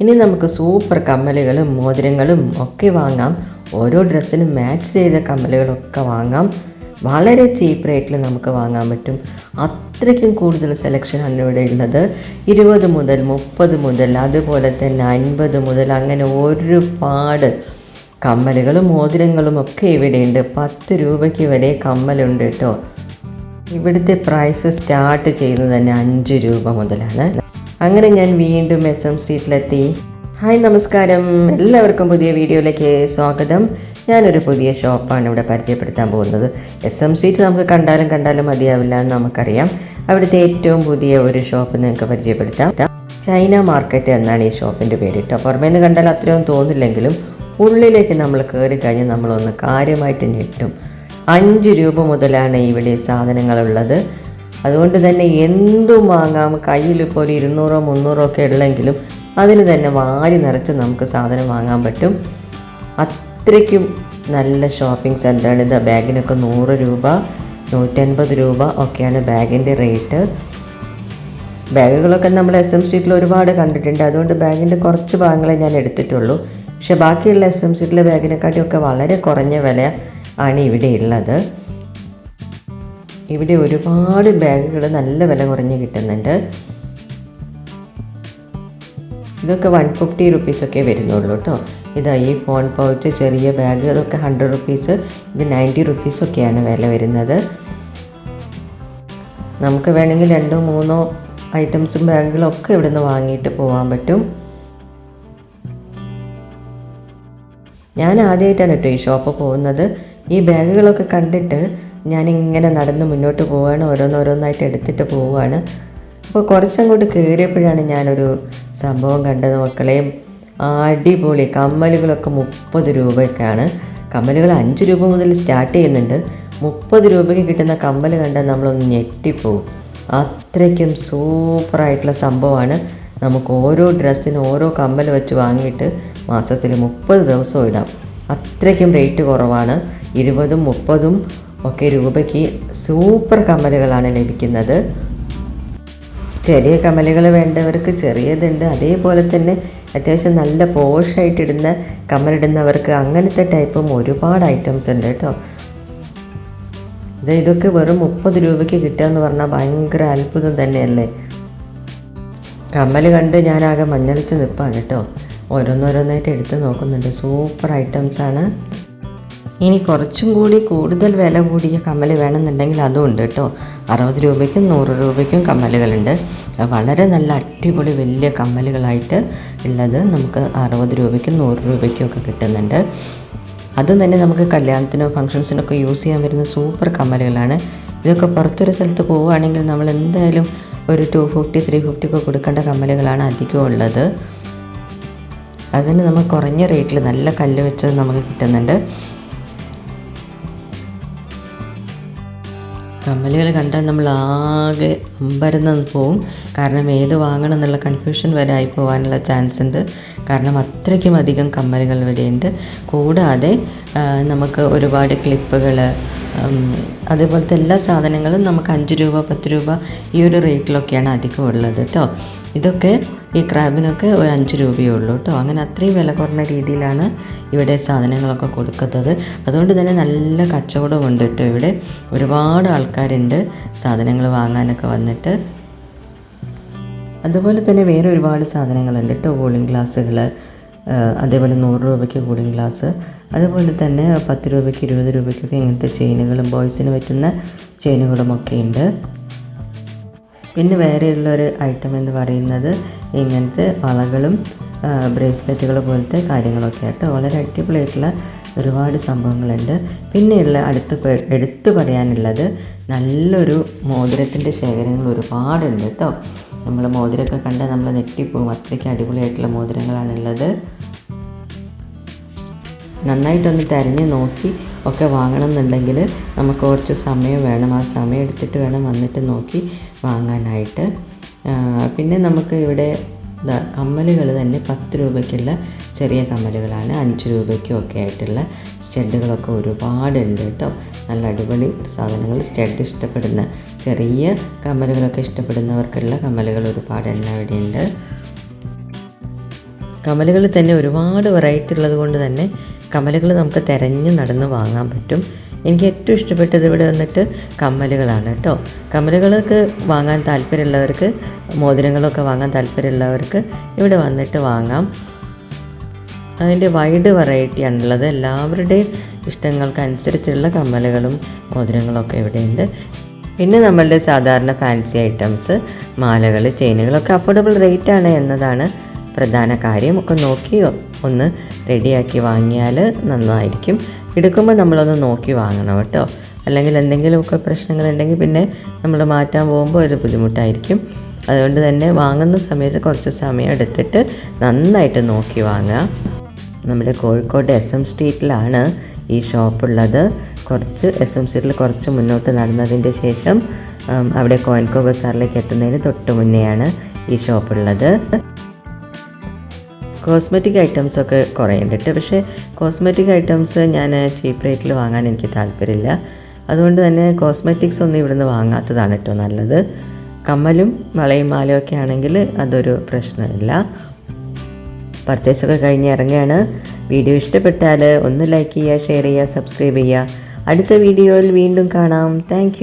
ഇനി നമുക്ക് സൂപ്പർ കമ്മലുകളും മോതിരങ്ങളും ഒക്കെ വാങ്ങാം. ഓരോ ഡ്രസ്സിനും മാച്ച് ചെയ്ത കമ്മലുകളൊക്കെ വാങ്ങാം. വളരെ ചീപ്പ് റേറ്റിൽ നമുക്ക് വാങ്ങാൻ പറ്റും. അത്രയ്ക്കും കൂടുതൽ സെലക്ഷനാണ് ഇവിടെ ഉള്ളത്. ഇരുപത് മുതൽ മുപ്പത് മുതൽ അതുപോലെ തന്നെ അൻപത് മുതൽ അങ്ങനെ ഒരുപാട് കമ്മലുകളും മോതിരങ്ങളും ഒക്കെ ഇവിടെയുണ്ട് പത്ത് രൂപയ്ക്ക് വരെ കമ്മലുണ്ട് കേട്ടോ. ഇവിടുത്തെ പ്രൈസ് സ്റ്റാർട്ട് ചെയ്യുന്നത് തന്നെ അഞ്ച് രൂപ മുതലാണ്. അങ്ങനെ ഞാൻ വീണ്ടും എസ് എം സ്ട്രീറ്റിലെത്തി. ഹായ് നമസ്കാരം. എല്ലാവർക്കും പുതിയ വീഡിയോയിലേക്ക് സ്വാഗതം. ഞാനൊരു പുതിയ ഷോപ്പാണ് ഇവിടെ പരിചയപ്പെടുത്താൻ പോകുന്നത്. എസ് എം സ്ട്രീറ്റ് നമുക്ക് കണ്ടാലും കണ്ടാലും മതിയാവില്ല എന്ന് നമുക്കറിയാം. അവിടുത്തെ ഏറ്റവും പുതിയ ഒരു ഷോപ്പ് നിങ്ങൾക്ക് പരിചയപ്പെടുത്താം. ചൈന മാർക്കറ്റ് എന്നാണ് ഈ ഷോപ്പിന്റെ പേര് കേട്ടോ. പുറമേ നിന്ന് കണ്ടാൽ അത്രയും തോന്നില്ലെങ്കിലും ഉള്ളിലേക്ക് നമ്മൾ കയറി കഴിഞ്ഞാൽ നമ്മളൊന്ന് കാര്യമായിട്ട് ഞെട്ടും. അഞ്ച് രൂപ മുതലാണ് ഇവിടെ സാധനങ്ങളുള്ളത്. അതുകൊണ്ട് തന്നെ എന്തും വാങ്ങാം? കയ്യിൽ ഇപ്പോൾ ഒരു ഇരുന്നൂറോ മുന്നൂറോ ഒക്കെ ഉള്ളെങ്കിലും അതിന് തന്നെ വാരി നിറച്ച് നമുക്ക് സാധനം വാങ്ങാൻ പറ്റും. അത്രയ്ക്കും നല്ല ഷോപ്പിംഗ് സെന്ററാണ് ഇത് ബാഗിനൊക്കെ നൂറ് രൂപ നൂറ്റൻപത് രൂപ ഒക്കെയാണ് ബാഗിന്റെ റേറ്റ്. ബാഗുകളൊക്കെ നമ്മൾ എസ് എം സ്ട്രീറ്റിൽ ഒരുപാട് കണ്ടിട്ടുണ്ട്. അതുകൊണ്ട് ബാഗിന്റെ കുറച്ച് ഭാഗങ്ങളെ ഞാൻ എടുത്തിട്ടുള്ളൂ. പക്ഷേ ബാക്കിയുള്ള എസ് എം സ്ട്രീറ്റിലെ ബാഗിനെക്കാട്ടിയൊക്കെ വളരെ കുറഞ്ഞ വില ആണ് ഇവിടെ ഉള്ളത്. ഇവിടെ ഒരുപാട് ബാഗുകൾ നല്ല വില കുറഞ്ഞ് കിട്ടുന്നുണ്ട്. ഇതൊക്കെ വൺ ഫിഫ്റ്റി റുപ്പീസൊക്കെ വരുന്നുള്ളൂ കേട്ടോ. ഇതാ ഈ ഫോൺ പൗച്ച് ചെറിയ ബാഗ് അതൊക്കെ ഹൺഡ്രഡ് റുപ്പീസ് ഇത് നയന്റി റുപ്പീസൊക്കെയാണ് വില വരുന്നത്. നമുക്ക് വേണമെങ്കിൽ രണ്ടോ മൂന്നോ ഐറ്റംസും ബാഗുകളൊക്കെ ഇവിടെ നിന്ന് വാങ്ങിയിട്ട് പോകാൻ പറ്റും. ഞാൻ ആദ്യമായിട്ടാണ് കേട്ടോ ഈ ഷോപ്പ് പോകുന്നത്. ഈ ബാഗുകളൊക്കെ കണ്ടിട്ട് ഞാനിങ്ങനെ നടന്ന് മുന്നോട്ട് പോവുകയാണ് ഓരോന്നോരോന്നായിട്ട് എടുത്തിട്ട് പോവുകയാണ് അപ്പോൾ കുറച്ചങ്ങോട്ട് കയറിയപ്പോഴാണ് ഞാനൊരു സംഭവം കണ്ടത് മക്കളെയും അടിപൊളി കമ്മലുകളൊക്കെ മുപ്പത് രൂപയ്ക്കാണ് കമ്മലുകൾ അഞ്ച് രൂപ മുതൽ സ്റ്റാർട്ട് ചെയ്യുന്നുണ്ട്. മുപ്പത് രൂപയ്ക്ക് കിട്ടുന്ന കമ്മൽ കണ്ടാൽ നമ്മളൊന്ന് ഞെട്ടിപ്പോവും. അത്രയ്ക്കും സൂപ്പറായിട്ടുള്ള സംഭവമാണ്. നമുക്ക് ഓരോ ഡ്രസ്സിന് ഓരോ കമ്മൽ വെച്ച് വാങ്ങിയിട്ട് മാസത്തിൽ മുപ്പത് ദിവസം ഇടാം. അത്രയ്ക്കും റേറ്റ് കുറവാണ്. ഇരുപതും മുപ്പതും ഒക്കെ രൂപയ്ക്ക് സൂപ്പർ കമ്മലുകളാണ് ലഭിക്കുന്നത്. ചെറിയ കമ്മലുകൾ വേണ്ടവർക്ക് ചെറിയതുണ്ട്. അതേപോലെ തന്നെ അത്യാവശ്യം നല്ല പോഷായിട്ടിടുന്ന കമ്മലിടുന്നവർക്ക് അങ്ങനത്തെ ടൈപ്പും ഒരുപാട് ഐറ്റംസ് ഉണ്ട് കേട്ടോ. ഇത് ഇതൊക്കെ വെറും മുപ്പത് രൂപയ്ക്ക് കിട്ടുക എന്ന് പറഞ്ഞാൽ ഭയങ്കര അത്ഭുതം തന്നെയല്ലേ? കമ്മൽ കണ്ട് ഞാനാകെ മഞ്ഞളിച്ച് നിൽപ്പാണ് കേട്ടോ. ഓരോന്നോരോന്നായിട്ട് എടുത്ത് നോക്കുന്നുണ്ട്. സൂപ്പർ ഐറ്റംസാണ്. ഇനി കുറച്ചും കൂടി കൂടുതൽ വില കൂടിയ കമ്മൽ വേണമെന്നുണ്ടെങ്കിൽ അതും ഉണ്ട് കേട്ടോ. അറുപത് രൂപയ്ക്കും നൂറ് രൂപയ്ക്കും കമ്മലുകളുണ്ട്. വളരെ നല്ല അടിപൊളി വലിയ കമ്മലുകളായിട്ട് ഉള്ളത് നമുക്ക് അറുപത് രൂപയ്ക്കും നൂറ് രൂപയ്ക്കും ഒക്കെ കിട്ടുന്നുണ്ട്. അതും തന്നെ നമുക്ക് കല്യാണത്തിനോ ഫങ്ഷൻസിനൊക്കെ യൂസ് ചെയ്യാൻ വരുന്ന സൂപ്പർ കമ്മലുകളാണ്. ഇതൊക്കെ പുറത്തൊരു സ്ഥലത്ത് പോവുകയാണെങ്കിൽ നമ്മൾ എന്തായാലും ഒരു ടു ഫിഫ്റ്റി ത്രീ ഫിഫ്റ്റി ഒക്കെ കൊടുക്കേണ്ട കമ്മലുകളാണ് അധികം ഉള്ളത്. അതിന് നമുക്ക് കുറഞ്ഞ റേറ്റിൽ നല്ല കല്ല് വെച്ചത് നമുക്ക് കിട്ടുന്നുണ്ട്. കമ്മലുകൾ കണ്ടാൽ നമ്മൾ ആകെ അമ്പരന്ന് പോവും. കാരണം ഏത് വാങ്ങണം എന്നുള്ള കൺഫ്യൂഷൻ വരെ ആയി പോകാനുള്ള ചാൻസ് ഉണ്ട്. കാരണം അത്രയ്ക്കും അധികം കമ്മലുകൾ വരെയുണ്ട് കൂടാതെ നമുക്ക് ഒരുപാട് ക്ലിപ്പുകൾ അതേപോലത്തെ എല്ലാ സാധനങ്ങളും നമുക്ക് അഞ്ച് രൂപ പത്ത് രൂപ ഈ ഒരു റേറ്റിലൊക്കെയാണ് അധികം ഉള്ളത് കേട്ടോ ഇതൊക്കെ ഈ ക്രാബിനൊക്കെ ഒരു അഞ്ച് രൂപയേ ഉള്ളൂ കേട്ടോ അങ്ങനെ അത്രയും വില കുറഞ്ഞ രീതിയിലാണ് ഇവിടെ സാധനങ്ങളൊക്കെ കൊടുക്കുന്നത്. അതുകൊണ്ട് തന്നെ നല്ല കച്ചവടമുണ്ട് കേട്ടോ ഇവിടെ. ഒരുപാട് ആൾക്കാരുണ്ട് സാധനങ്ങൾ വാങ്ങാനൊക്കെ വന്നിട്ട്. അതുപോലെ തന്നെ വേറെ ഒരുപാട് സാധനങ്ങളുണ്ട് കേട്ടോ കൂളിംഗ് ഗ്ലാസ്സുകൾ അതേപോലെ നൂറ് രൂപയ്ക്ക് കൂളിംഗ് ഗ്ലാസ് അതുപോലെ തന്നെ പത്ത് രൂപയ്ക്ക് ഇരുപത് രൂപയ്ക്കൊക്കെ ഇങ്ങനത്തെ ചെയിനുകളും ബോയ്സിന് പറ്റുന്ന ചെയിനുകളും ഒക്കെ ഉണ്ട്. പിന്നെ വേറെയുള്ളൊരു ഐറ്റം എന്ന് പറയുന്നത് ഇങ്ങനത്തെ വളകളും ബ്രേസ്ലെറ്റുകൾ പോലത്തെ കാര്യങ്ങളൊക്കെ ആയിട്ട് വളരെ അടിപൊളിയായിട്ടുള്ള ഒരുപാട് സംഭവങ്ങളുണ്ട്. പിന്നെയുള്ള അടുത്ത് എടുത്തു പറയാനുള്ളത് നല്ലൊരു മോതിരത്തിന്റെ ശേഖരങ്ങൾ ഒരുപാടുണ്ട് കേട്ടോ. നമ്മൾ മോതിരമൊക്കെ കണ്ട് നമ്മൾ നെറ്റിപ്പോവും അത്രയ്ക്ക് അടിപൊളിയായിട്ടുള്ള മോതിരങ്ങളാണുള്ളത്. നന്നായിട്ടൊന്ന് തിരഞ്ഞ് നോക്കി ഒക്കെ വാങ്ങണം എന്നുണ്ടെങ്കിൽ നമുക്ക് കുറച്ച് സമയം വേണം. ആ സമയം എടുത്തിട്ട് വേണം വന്നിട്ട് നോക്കി വാങ്ങാനായിട്ട്. പിന്നെ നമുക്ക് ഇവിടെ കമ്മലുകൾ തന്നെ പത്ത് രൂപയ്ക്കുള്ള ചെറിയ കമ്മലുകളാണ്. അഞ്ച് രൂപയ്ക്കും ഒക്കെ ആയിട്ടുള്ള സ്റ്റെഡുകളൊക്കെ ഒരുപാടുണ്ട് കേട്ടോ. നല്ല അടിപൊളി സാധനങ്ങൾ സ്റ്റെഡ് ഇഷ്ടപ്പെടുന്ന ചെറിയ കമ്മലുകളൊക്കെ ഇഷ്ടപ്പെടുന്നവർക്കുള്ള കമ്മലുകൾ ഒരുപാട് തന്നെ ഇവിടെയുണ്ട്. കമലുകൾ തന്നെ ഒരുപാട് വെറൈറ്റി ഉള്ളത് കൊണ്ട് തന്നെ കമലുകൾ നമുക്ക് തിരഞ്ഞ് നടന്ന് വാങ്ങാൻ പറ്റും. എനിക്ക് ഏറ്റവും ഇഷ്ടപ്പെട്ടത് ഇവിടെ വന്നിട്ട് കമ്മലുകളാണ് കേട്ടോ. കമ്മലുകളൊക്കെ വാങ്ങാൻ താല്പര്യമുള്ളവർക്ക് മോതിരങ്ങളൊക്കെ വാങ്ങാൻ താല്പര്യമുള്ളവർക്ക് ഇവിടെ വന്നിട്ട് വാങ്ങാം. അതിന്റെ വൈഡ് വെറൈറ്റി ആണുള്ളത്. എല്ലാവരുടെയും ഇഷ്ടങ്ങൾക്കനുസരിച്ചുള്ള കമ്മലുകളും മോതിരങ്ങളൊക്കെ ഇവിടെയുണ്ട്. പിന്നെ നമ്മളുടെ സാധാരണ ഫാൻസി ഐറ്റംസ് മാലകൾ ചെയിനുകളൊക്കെ അഫോർഡബിൾ റേറ്റ് ആണ് എന്നതാണ് പ്രധാന കാര്യം. ഒക്കെ നോക്കി ഒന്ന് റെഡിയാക്കി വാങ്ങിയാൽ നന്നായിരിക്കും. എടുക്കുമ്പോൾ നമ്മളൊന്ന് നോക്കി വാങ്ങണം കേട്ടോ. അല്ലെങ്കിൽ എന്തെങ്കിലുമൊക്കെ പ്രശ്നങ്ങളുണ്ടെങ്കിൽ പിന്നെ നമ്മൾ മാറ്റാൻ പോകുമ്പോൾ ഒരു ബുദ്ധിമുട്ടായിരിക്കും. അതുകൊണ്ട് തന്നെ വാങ്ങുന്ന സമയത്ത് കുറച്ച് സമയം എടുത്തിട്ട് നന്നായിട്ട് നോക്കി വാങ്ങുക. നമ്മുടെ കോഴിക്കോട് എസ് എം സ്ട്രീറ്റിലാണ് ഈ ഷോപ്പുള്ളത് കുറച്ച് എസ് എം സ്ട്രീറ്റിൽ കുറച്ച് മുന്നോട്ട് നടന്നതിന്റെ ശേഷം അവിടെ കോയിൻകോ ബസാറിലേക്ക് എത്തുന്നതിന് തൊട്ട് മുന്നെയാണ് ഈ ഷോപ്പ് ഉള്ളത്. കോസ്മെറ്റിക് ഐറ്റംസ് ഒക്കെ കുറേ ഉണ്ട് പക്ഷേ കോസ്മെറ്റിക് ഐറ്റംസ് ഞാൻ ചീപ്പ് റേറ്റിൽ വാങ്ങാൻ എനിക്ക് താല്പര്യമില്ല. അതുകൊണ്ട് തന്നെ കോസ്മെറ്റിക്സ് ഒന്നും ഇവിടുന്ന് വാങ്ങാത്തതാണ് കേട്ടോ നല്ലത്. കമ്മലും വളയും മാലയും ഒക്കെ ആണെങ്കിൽ അതൊരു പ്രശ്നമില്ല. പർച്ചേസൊക്കെ കഴിഞ്ഞ് ഇറങ്ങുകയാണ്. വീഡിയോ ഇഷ്ടപ്പെട്ടാൽ ഒന്ന് ലൈക്ക് ചെയ്യുക ഷെയർ ചെയ്യുക സബ്സ്ക്രൈബ് ചെയ്യുക. അടുത്ത വീഡിയോയിൽ വീണ്ടും കാണാം. താങ്ക്